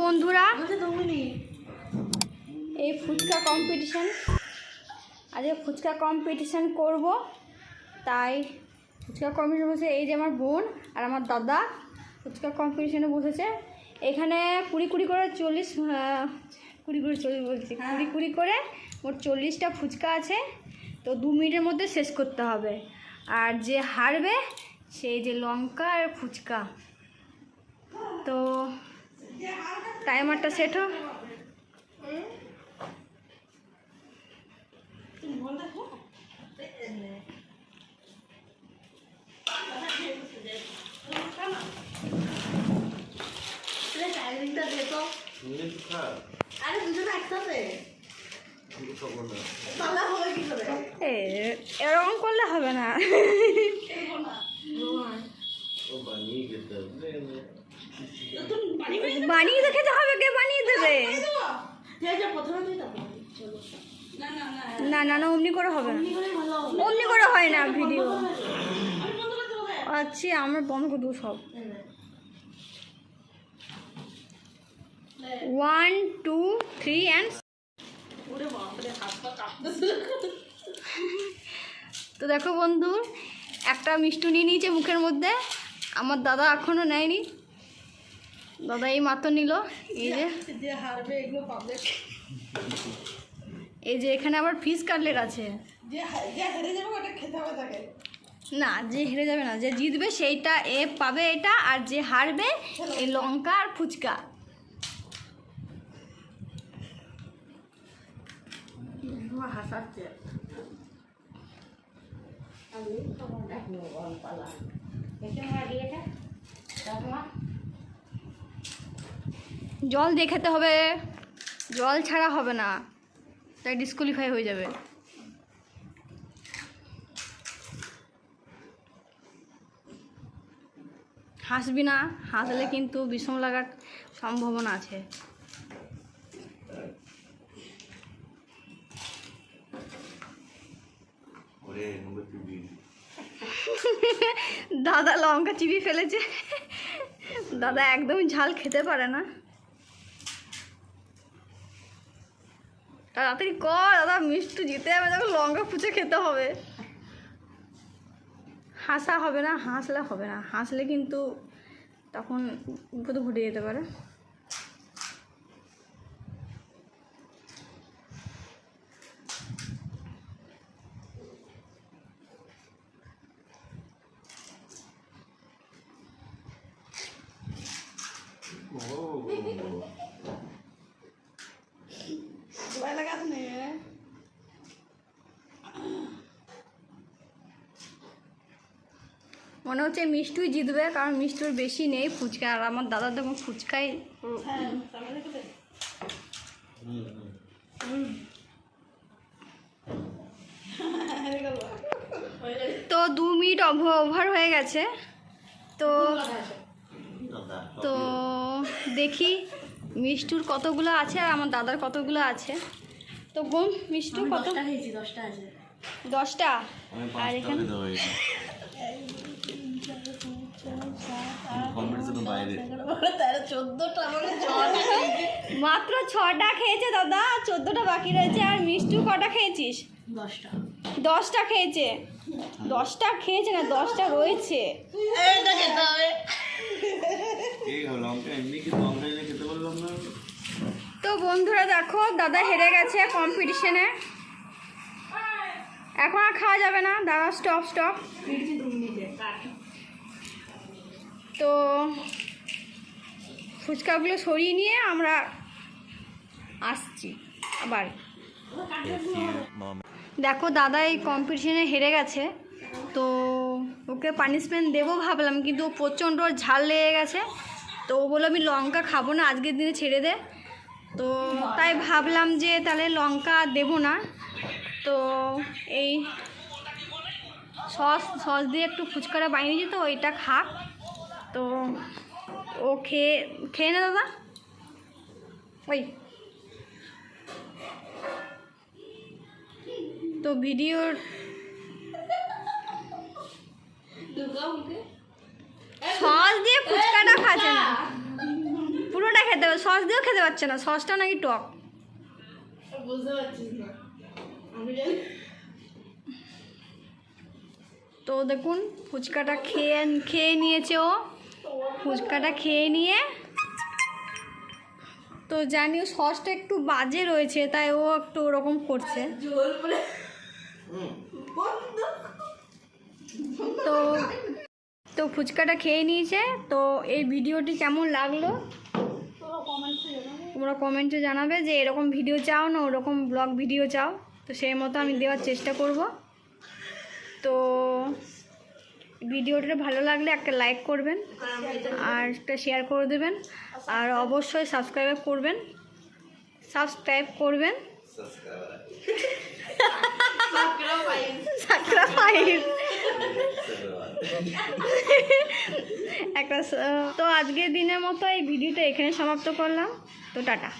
বন্ধুরা এই ফুচকা কম্পিটিশান আজকে ফুচকা কম্পিটিশান করব তাই ফুচকা কম্পিটিশন বসে এই যে আমার বোন আর আমার দাদা ফুচকা কম্পিটিশানে বসেছে। এখানে কুড়ি কুড়ি করে চল্লিশ কুড়ি কুড়ি চল্লিশ বলছি কুড়ি কুড়ি করে মোট চল্লিশটা ফুচকা আছে তো দু মিনিটের মধ্যে শেষ করতে হবে। আর যে হারবে সেই যে লঙ্কা আর ফুচকা। তো টাইমারটা সেট হোক এরকম করলে হবে না ও বানিয়ে খেতে হবে তুমি বাড়ি বাড়ি বানিয়ে তো খেতে হবে, কে বানিয়ে দেবে? না না না, অমনি করে হবে অমনি করে হয় না ভিডিও। আচ্ছা আমরা বন্ধ করে সব। ওয়ান টু থ্রি অ্যান্ড তো দেখো বন্ধু, একটা মিষ্টি নিয়ে নিয়েছে মুখের মধ্যে। আমার দাদা এখনও নেয়নি। দাদা এই মাত্র নিল, এই যে। এই যে এখানে আবার ফিস কাটলেট আছে। না, যে হেরে যাবে না, যে জিতবে সেইটা এ পাবে এটা, আর যে হারবে এই লঙ্কা আর ফুচকা। হাসাচ্ছে। জল দিয়ে খেতে হবে। জল ছাড়া হবে না। তাই ডিসকোয়ালিফাই হয়ে যাবে। হাসবি না, হাসলে কিন্তু বিষম লাগার সম্ভাবনা আছে। ওরে নম্বর দাদা লঙ্কা চিবি ফেলেছে। দাদা একদম ঝাল খেতে পারে না। তাড়াতাড়ি কর, দাদা মিষ্টি জিতে যাবে তখন লঙ্কা ফুচে খেতে হবে। হাসা হবে না, হাসলে হবে না, হাসলে কিন্তু তখন বিপদ ঘটে যেতে পারে ও ভয় লাগাস নে মনে হচ্ছে মিষ্টুই জিতবে কারণ মিষ্টুর বেশি নেই ফুচকা আর আমার দাদার তো ফুচকাই তো দু মিনিট ওভার হয়ে গেছে। তো তো দেখি মিষ্টুর কতগুলো আছে আর আমার দাদার কতগুলো আছে। তো বোন মিষ্টু কত? দশটা আছে। দশটা? আর এখানে মাত্র ছটা খেয়েছে দাদা। চোদ্দোটা বাকি রয়েছে। আর মিষ্টু কটা খেয়েছিস? দশটা। খেয়েছে। দশটা খেয়েছে না দশটা রয়েছে। তো বন্ধুরা দেখো দাদা হেরে গেছে কম্পিটিশনে এখন আর খাওয়া যাবে না। দাদা স্টপ স্টপ তো ফুচকাগুলো সরিয়ে নিয়ে আমরা আসছি আবার। দেখো দাদা এই কম্পিটিশনে হেরে গেছে, তো ওকে পানিশমেন্ট দেবো ভাবলাম, কিন্তু ও প্রচণ্ড ঝাল লেগে গেছে, তো ও বলল আমি লঙ্কা খাব না, আজকের দিনে ছেড়ে দে। তো তাই ভাবলাম যে তাহলে লঙ্কা দেবো না, তো এই সস সস দিয়ে একটু ফুচকাটা বানিয়েছি তো ওইটা খাক তো ও খেয়ে খেয়ে নে দাদা। ওই। তো ভিডিওর সস দিয়ে ফুচকাটা খাচ্ছে না। পুরোটা খেতে সস দিয়েও খেতে পারছে না, সসটা নাকি টক। তো দেখুন, ফুচকাটা খেয়ে খেয়ে নিয়েছে ও। ফুচকাটা খেয়ে নিয়ে। তো জানি সসটা একটু বাজে রয়েছে, তাই ও একটু ওরকম করছে। তো তো ফুচকাটা খেয়ে নিয়েছে, তো এই ভিডিওটি কেমন লাগল? তোমরা কমেন্টে জানাবে যে এরকম ভিডিও চাও না, ওরকম ব্লগ ভিডিও চাও। তো সেই মতো আমি দেওয়ার চেষ্টা করব। তো ভিডিওটা ভালো লাগলে একটা লাইক করবেন আর একটা শেয়ার করে দেবেন। আর অবশ্যই সাবস্ক্রাইব করবেন। সাবস্ক্রাইব করবেন। একটা, তো আজকের দিনের মতো এই ভিডিওটা এখানে সমাপ্ত করলাম। তো টাটা।